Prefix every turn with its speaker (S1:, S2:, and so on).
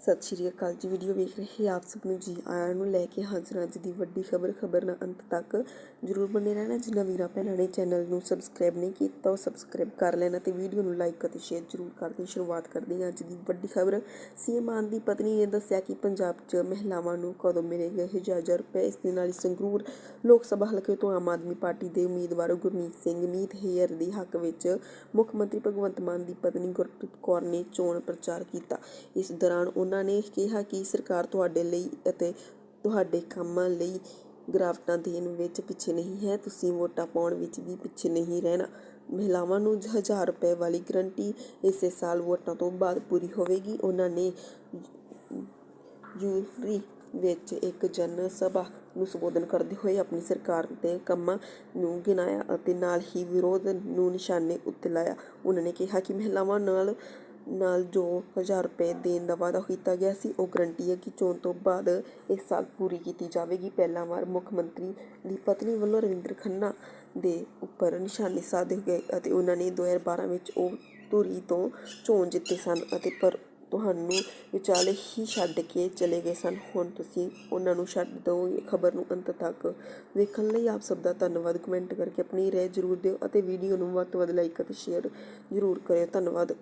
S1: ਸਤਿ ਸ਼੍ਰੀ ਅਕਾਲ ਜੀ। ਵੀਡੀਓ ਵੇਖ ਰਹੇ ਆਪ ਸਭ ਨੂੰ ਜੀ। ਆਇਆਂ ਨੂੰ ਲੈ ਕੇ ਹਾਜ਼ਰ ਅੱਜ ਦੀ ਵੱਡੀ ਖਬਰ। ਖਬਰ ਨਾਲ ਅੰਤ ਤੱਕ ਜਰੂਰ ਬਣੇ ਰਹਿਣਾ। ਜਿਨ੍ਹਾਂ ਵੀਰਾਂ ਭੈਣਾਂ ਨੇ ਚੈਨਲ ਨੂੰ ਸਬਸਕ੍ਰਾਈਬ ਨਹੀਂ ਕੀਤਾ, ਉਹ ਸਬਸਕ੍ਰਾਈਬ ਕਰ ਲੈਣਾ ਤੇ ਵੀਡੀਓ ਨੂੰ ਲਾਈਕ ਅਤੇ ਸ਼ੇਅਰ ਜਰੂਰ ਕਰਦੇ ਸ਼ੁਰੂਆਤ ਕਰਦੇ ਹਾਂ ਅੱਜ ਦੀ ਵੱਡੀ ਖਬਰ। ਸੀਐਮ ਮਾਨ ਦੀ ਪਤਨੀ ਨੇ ਦੱਸਿਆ ਕਿ ਪੰਜਾਬ 'ਚ ਮਹਿਲਾਵਾਂ ਨੂੰ ਕਦੋਂ ਮਿਲੇਗੇ 1000 ਰੁਪਏ ਇਸ ਦੇ ਨਾਲ ਹੀ ਸੰਗਰੂਰ ਲੋਕ ਸਭਾ ਹਲਕੇ ਤੋਂ ਆਮ ਆਦਮੀ ਪਾਰਟੀ ਦੇ ਉਮੀਦਵਾਰ ਗੁਰਮੀਤ ਸਿੰਘ ਮੀਤ ਹੇਅਰ ਦੇ ਹੱਕ ਵਿੱਚ ਮੁੱਖ ਮੰਤਰੀ ਭਗਵੰਤ ਮਾਨ ਦੀ ਪਤਨੀ ਗੁਰਪ੍ਰੀਤ ਕੌਰ ਨੇ ਚੋਣ ਪ੍ਰਚਾਰ ਕੀਤਾ। ਇਸ ਦੌਰਾਨ ਉਹਨਾਂ ਨੇ ਕਿਹਾ ਕਿ ਸਰਕਾਰ ਤੁਹਾਡੇ ਲਈ ਅਤੇ ਤੁਹਾਡੇ ਕੰਮਾਂ ਲਈ ਗ੍ਰਾਫਟਾਂ ਦੇਣ ਵਿੱਚ ਪਿੱਛੇ ਨਹੀਂ ਹੈ। ਤੁਸੀਂ ਵੋਟਾਂ ਪਾਉਣ ਵਿੱਚ ਵੀ ਪਿੱਛੇ ਨਹੀਂ ਰਹਿਣਾ। ਮਹਿਲਾਵਾਂ ਨੂੰ 1000 ਰੁਪਏ ਵਾਲੀ ਗਰੰਟੀ ਇਸੇ ਸਾਲ ਵੋਟਾਂ ਤੋਂ ਬਾਅਦ ਪੂਰੀ ਹੋਵੇਗੀ। ਉਹਨਾਂ ਨੇ ਯੂਰੀ ਵਿੱਚ ਇੱਕ ਜਨ ਸਭਾ ਨੂੰ ਸੰਬੋਧਨ ਕਰਦੇ ਹੋਏ ਆਪਣੀ ਸਰਕਾਰ ਦੇ ਕੰਮਾਂ ਨੂੰ ਗਿਣਾਇਆ ਅਤੇ ਨਾਲ ਹੀ ਵਿਰੋਧ ਨੂੰ ਨਿਸ਼ਾਨੇ ਉੱਤੇ ਲਾਇਆ। ਉਹਨਾਂ ਨੇ ਕਿਹਾ ਕਿ ਮਹਿਲਾਵਾਂ ਨਾਲ ਨਾਲ ਜੋ ਹਜ਼ਾਰ ਰੁਪਏ ਦੇਣ ਦਾ ਵਾਅਦਾ ਕੀਤਾ ਗਿਆ ਸੀ, ਉਹ ਗਰੰਟੀ ਹੈ ਕਿ ਚੋਣ ਤੋਂ ਬਾਅਦ ਇਸ ਸਾਲ ਪੂਰੀ ਕੀਤੀ ਜਾਵੇਗੀ। ਪਹਿਲਾਂ ਵਾਰ ਮੁੱਖ ਮੰਤਰੀ ਦੀ ਪਤਨੀ ਵੱਲੋਂ ਰਵਿੰਦਰ ਖੰਨਾ ਦੇ ਉੱਪਰ ਨਿਸ਼ਾਨੇ ਸਾਧੇ ਗਏ ਅਤੇ ਉਹਨਾਂ ਨੇ 2012 ਵਿੱਚ ਉਹ ਧੂਰੀ ਤੋਂ ਚੋਣ ਜਿੱਤੇ ਸਨ ਅਤੇ ਪਰ ਤੁਹਾਨੂੰ ਵਿਚਾਲੇ ਹੀ ਛੱਡ ਕੇ ਚਲੇ ਗਏ ਸਨ। ਹੁਣ ਤੁਸੀਂ ਉਹਨਾਂ ਨੂੰ ਛੱਡ ਦਿਓ ਖਬਰ ਨੂੰ ਅੰਤ ਤੱਕ ਵੇਖਣ ਲਈ ਆਪ ਸਭ ਦਾ ਧੰਨਵਾਦ। ਕਮੈਂਟ ਕਰਕੇ ਆਪਣੀ ਰਾਏ ਜ਼ਰੂਰ ਦਿਓ ਅਤੇ ਵੀਡੀਓ ਨੂੰ ਵੱਧ ਤੋਂ ਵੱਧ ਲਾਈਕ ਅਤੇ ਸ਼ੇਅਰ ਜ਼ਰੂਰ ਕਰਿਓ। ਧੰਨਵਾਦ।